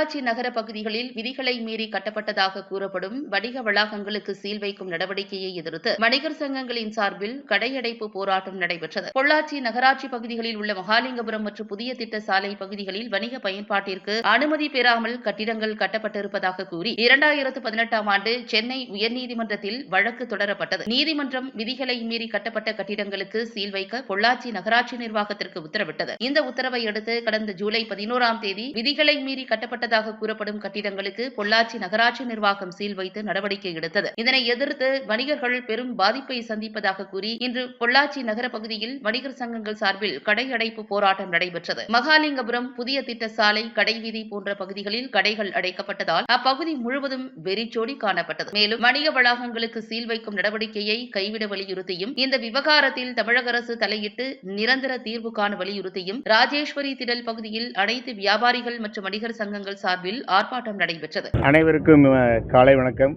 நகராட்சி நகர பகுதிகளில் விதிகளை மீறி கட்டப்பட்டதாக கூறப்படும் வணிக வளாகங்களுக்கு சீல் வைக்கும் நடவடிக்கையை எதிர்த்து வணிகர் சங்கங்களின் சார்பில் கடையடைப்பு போராட்டம் நடைபெற்றது. பொள்ளாச்சி நகராட்சி பகுதிகளில் உள்ள மகாலிங்கபுரம் மற்றும் புதிய திட்ட சாலை பகுதிகளில் வணிக பயன்பாட்டிற்கு அனுமதி பெறாமல் கட்டிடங்கள் கட்டப்பட்டிருப்பதாக கூறி இரண்டாயிரத்து பதினெட்டாம் ஆண்டு சென்னை உயர்நீதிமன்றத்தில் வழக்கு தொடரப்பட்டது. நீதிமன்றம் விதிகளை மீறி கட்டப்பட்ட கட்டிடங்களுக்கு சீல் வைக்க பொள்ளாச்சி நகராட்சி நிர்வாகத்திற்கு உத்தரவிட்டது. இந்த உத்தரவை அடுத்து கடந்த ஜூலை பதினோராம் தேதி விதிகளை மீறி கட்டப்பட்ட உள்ளதாக கூறப்படும் கட்டிடங்களுக்கு பொள்ளாச்சி நகராட்சி நிர்வாகம் சீல் வைத்து நடவடிக்கை எடுத்தது. இதனை எதிர்த்து வணிகர்கள் பெரும் பாதிப்பை சந்திப்பதாக கூறி இன்று பொள்ளாச்சி நகர பகுதியில் வணிகர் சங்கங்கள் சார்பில் கடையடைப்பு போராட்டம் நடைபெற்றது. மகாலிங்கபுரம் புதிய திட்ட சாலை கடைவீதி போன்ற பகுதிகளில் கடைகள் அடைக்கப்பட்டதால் அப்பகுதி முழுவதும் வெறிச்சோடி காணப்பட்டது. மேலும் வணிக வளாகங்களுக்கு சீல் வைக்கும் நடவடிக்கையை கைவிட வலியுறுத்தியும் இந்த விவகாரத்தில் தமிழக அரசு தலையிட்டு நிரந்தர தீர்வு காண வலியுறுத்தியும் ராஜேஸ்வரி திடல் பகுதியில் அனைத்து வியாபாரிகள் மற்றும் வணிகர் சங்கங்கள் சார்பில் ஆர்ப்பாட்டம் நடைபெற்றது. அனைவருக்கும் காலை வணக்கம்.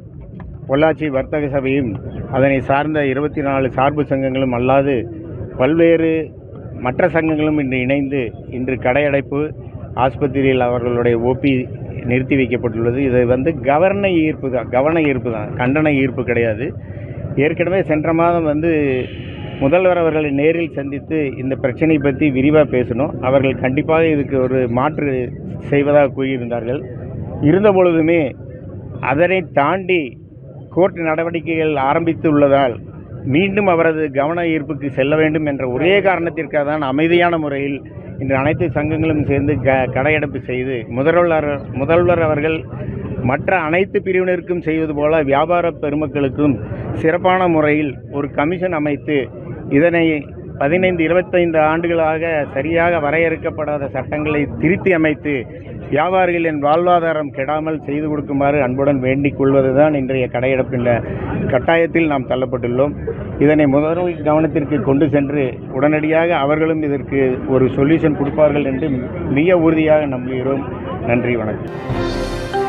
பொள்ளாச்சி வர்த்தக சபையும் அதனை சார்ந்த இருபத்தி நாலு சார்பு சங்கங்களும் அல்லாது பல்வேறு மற்ற சங்கங்களும் இன்று இணைந்து இன்று கடையடைப்பு ஆஸ்பத்திரியில் அவர்களுடைய ஓபி நிறுத்தி வைக்கப்பட்டுள்ளது. இது வந்து கவர்ன ஈர்ப்பு தான் கவன ஈர்ப்பு தான் கண்டன ஈர்ப்பு கிடையாது. ஏற்கனவே சென்ற மாதம் வந்து முதல்வர் அவர்களை நேரில் சந்தித்து இந்த பிரச்சனை பற்றி விரிவாக பேசணும். அவர்கள் கண்டிப்பாக இதுக்கு ஒரு மாற்று செய்வதாக கூறியிருந்தார்கள். இருந்த பொழுதுமே அதனை தாண்டி கோர்ட் நடவடிக்கைகள் ஆரம்பித்து உள்ளதால் மீண்டும் அவரது கவன ஈர்ப்புக்கு செல்ல வேண்டும் என்ற ஒரே காரணத்திற்காக தான் அமைதியான முறையில் இன்று அனைத்து சங்கங்களும் சேர்ந்து க கடையடைப்பு செய்து முதல்வர் முதல்வர் அவர்கள் மற்ற அனைத்து பிரிவினருக்கும் செய்வது போல வியாபார பெருமக்களுக்கும் சிறப்பான முறையில் ஒரு கமிஷன் அமைத்து இதனை பதினைந்து இருபத்தைந்து ஆண்டுகளாக சரியாக வரையறுக்கப்படாத சட்டங்களை திருத்தி அமைத்து வியாபாரிகளின் வாழ்வாதாரம் கெடாமல் செய்து கொடுக்குமாறு அன்புடன் வேண்டிக் கொள்வதுதான் இன்றைய கடையெடுப்பின் கட்டாயத்தில் நாம் தள்ளப்பட்டுள்ளோம். இதனை முதல்வர் கவனத்திற்கு கொண்டு சென்று உடனடியாக அவர்களும் இதற்கு ஒரு சொல்யூஷன் கொடுப்பார்கள் என்று மிக உறுதியாக நம்புகிறோம். நன்றி வணக்கம்.